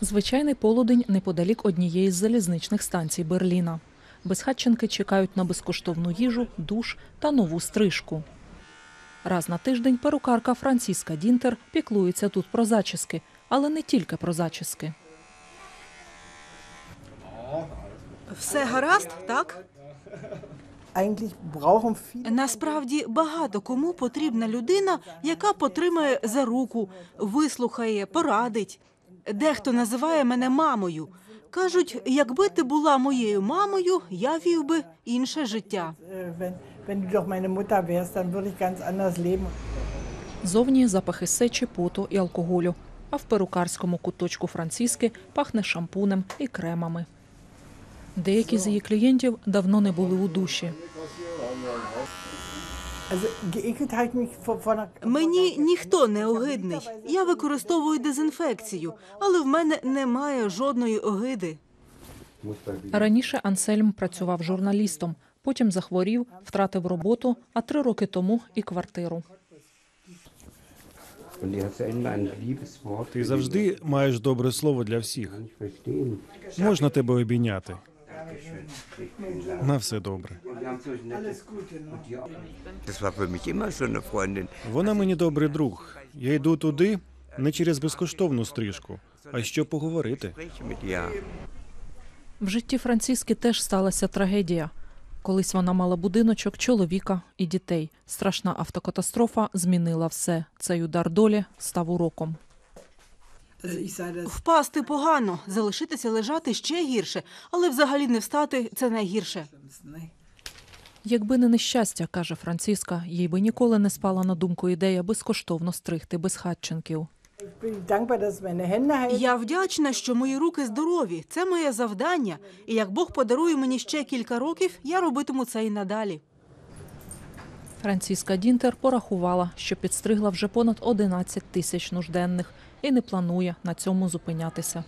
Звичайний полудень неподалік однієї з залізничних станцій Берліна. Безхатченки чекають на безкоштовну їжу, душ та нову стрижку. Раз на тиждень перукарка Франціска Дінтер піклується тут про зачіски, але не тільки про зачіски. Все гаразд, так? Насправді багато кому потрібна людина, яка потримає за руку, вислухає, порадить. Дехто називає мене мамою. Кажуть, якби ти була моєю мамою, я вів би інше життя. äh. Зовні запахи сечі, поту і алкоголю. А в перукарському куточку Франціски пахне шампунем і кремами. Деякі з її клієнтів давно не були у душі. Мені ніхто не огидний. Я використовую дезінфекцію, але в мене немає жодної огиди. Раніше Ансельм працював журналістом, потім захворів, втратив роботу, а три роки тому і квартиру. Ти завжди маєш добре слово для всіх. Можна тебе обійняти. На все добре. Вона мені добрий друг. Я йду туди не через безкоштовну стрижку, а щоб поговорити. В житті Франціски теж сталася трагедія. Колись вона мала будиночок, чоловіка і дітей. Страшна автокатастрофа змінила все. Цей удар долі став уроком. Впасти погано, залишитися лежати ще гірше, але взагалі не встати це найгірше. Якби не нещастя, каже Франциска, їй би ніколи не спала на думку ідея безкоштовно стригти безхатченків. Я вдячна, що мої руки здорові. Це моє завдання. І як Бог подарує мені ще кілька років, я робитиму це і надалі. Франціска Дінтер порахувала, що підстригла вже понад 11 тисяч нужденних і не планує на цьому зупинятися.